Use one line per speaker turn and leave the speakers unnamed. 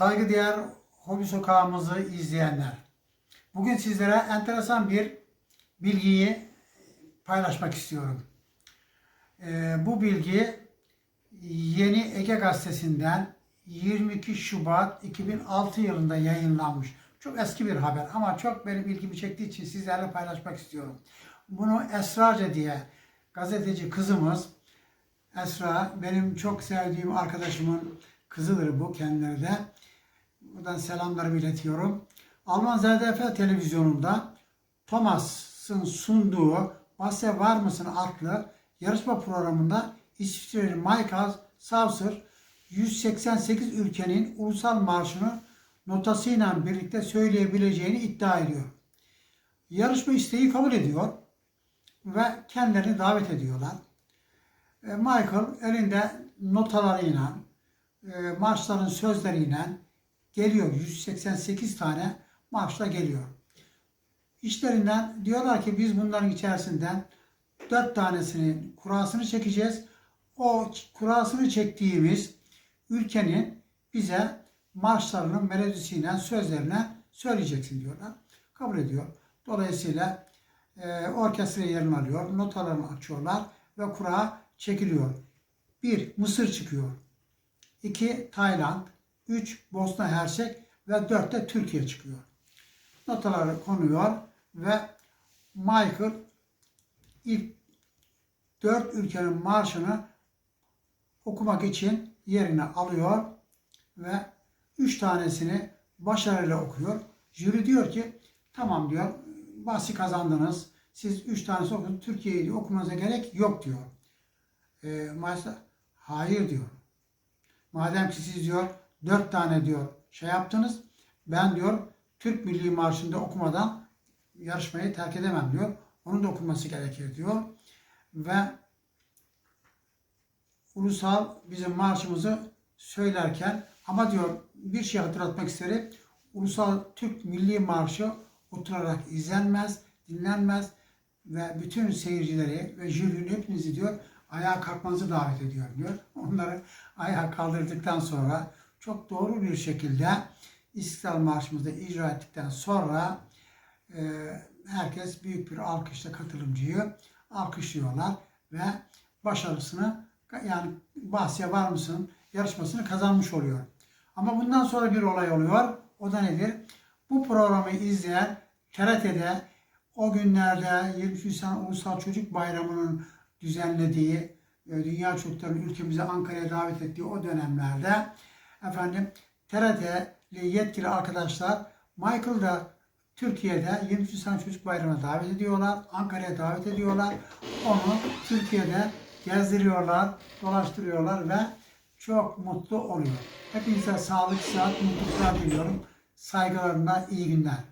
Saygıdeğer Hobi Sokağımızı izleyenler. Bugün sizlere enteresan bir bilgiyi paylaşmak istiyorum. Ee, bu bilgi Yeni Ege Gazetesi'nden 22 Şubat 2006 yılında yayınlanmış. Çok eski bir haber ama çok benim ilgimi çektiği için sizlerle paylaşmak istiyorum. Bunu Esraca diye gazeteci kızımız Esra benim çok sevdiğim arkadaşımın kızıdır bu kendileri de. Buradan selamlarımı iletiyorum. Alman ZDF televizyonunda Thomas'ın sunduğu Bahse Var mısın adlı yarışma programında İsviçreli Michael Saucer 188 ülkenin ulusal marşını notasıyla birlikte söyleyebileceğini iddia ediyor. Yarışma isteği kabul ediyor ve kendilerini davet ediyorlar. E, Michael elinde notalarıyla, e, marşların sözleriyle geliyor. 188 tane marşla geliyor. İşlerinden diyorlar ki biz bunların içerisinden dört tanesinin kurasını çekeceğiz. O kurasını çektiğimiz ülkenin bize marşlarının melodisiyle, sözlerine söyleyeceksin diyorlar. Kabul ediyor. Dolayısıyla e, orkestra yerini alıyor, notalarını açıyorlar ve kura çekiliyor. Bir, Mısır çıkıyor. İki, Tayland. Üç, Bosna Hersek ve dört de Türkiye çıkıyor. Notaları konuyor ve Michael ilk dört ülkenin marşını okumak için yerine alıyor ve üç tanesini başarıyla okuyor. Jüri diyor ki tamam diyor bahsi kazandınız. Siz üç tanesi okudun. Türkiye'yi okumanıza gerek yok diyor. E, Maalesef hayır diyor. Madem ki siz diyor dört tane diyor şey yaptınız. Ben diyor Türk Milli Marşı'nda okumadan yarışmayı terk edemem diyor. Onun da okunması gerekir diyor. Ve ulusal bizim marşımızı söylerken ama diyor bir şey hatırlatmak isterim. Ulusal Türk Milli Marşı oturarak izlenmez, dinlenmez ve bütün seyircileri ve jürinin hepinizi diyor ayağa kalkmanızı davet ediyor diyor. Onları ayağa kaldırdıktan sonra çok doğru bir şekilde İstiklal Marşımızı icra ettikten sonra e, herkes büyük bir alkışla katılımcıyı alkışlıyorlar ve başarısını yani bahse var mısın yarışmasını kazanmış oluyor. Ama bundan sonra bir olay oluyor. O da nedir? Bu programı izleyen TRT'de o günlerde 23 Nisan Ulusal Çocuk Bayramı'nın düzenlediği, e, dünya çocuklarının ülkemize Ankara'ya davet ettiği o dönemlerde efendim TRT'li yetkili arkadaşlar Michael da Türkiye'de 23 Nisan Çocuk Bayramı'na davet ediyorlar. Ankara'ya davet ediyorlar. Onu Türkiye'de gezdiriyorlar, dolaştırıyorlar ve çok mutlu oluyor. Hepinize sağlık, sıhhat, mutluluklar diliyorum. Saygılarımla iyi günler.